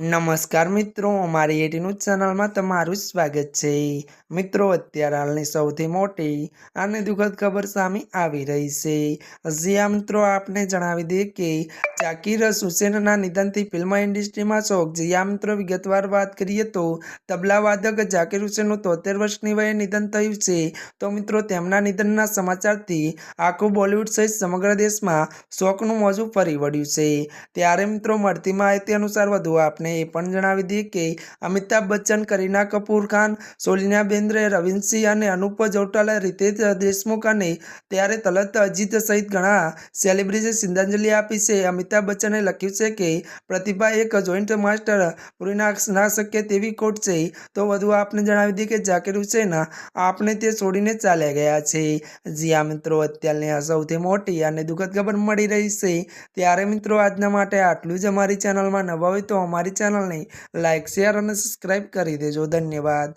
નમસ્કાર મિત્રો, અમારી એટીનું ચેનલમાં તમારું સ્વાગત છે. મિત્રો, અત્યારે હાલની સૌથી મોટી અને દુઃખદ ખબર સામે આવી રહી છે. જ્યાં મિત્રો, આપને જણાવી દઈએ કે જાકીર હુસેનના નિધનથી ફિલ્મ ઇન્ડસ્ટ્રીમાં શોક. જ્યાં મિત્રો, વિગતવાર વાત કરીએ તો તબલા વાદક જાકીર હુસેનનું તોતેર વર્ષની વયે નિધન થયું છે. તો મિત્રો, તેમના નિધનના સમાચારથી આખું બોલિવૂડ સહિત સમગ્ર દેશમાં શોકનું મોજું ફરી વળ્યું છે. ત્યારે મિત્રો, મળતી માહિતી અનુસાર વધુ આપને એ પણ જણાવી દઈએ કે અમિતાભ બચ્ચન, કરીના કપૂર ખાન સોલિના બેન્દ્રે રવિન્દ્રસિંહ અને અનુપ જૌટાલા રીતેશ દેશમુખ અને ત્યારે તલત અજીત સહિત ઘણા સેલિબ્રિટી શ્રદ્ધાંજલિ આપી છે. અમિતાભ બચ્ચને લખ્યું છે કે, પ્રતિભા એક જોઈન્ટ માસ્ટર પૂરી ના શકે તેવી ખોટ છે. તો વધુ આપને જણાવી દઈએ કે જાકીર હુસેન આપને તે છોડીને ચાલ્યા ગયા છે. જ્યાં મિત્રો, અત્યારની આ સૌથી મોટી અને દુઃખદ ખબર મળી રહી છે. ત્યારે મિત્રો, આજના માટે આટલું જ અમારી ચેનલમાં નવા હોય તો અમારી ચેનલને લાઇક શેર અને સબસ્ક્રાઈબ કરી દેજો. ધન્યવાદ.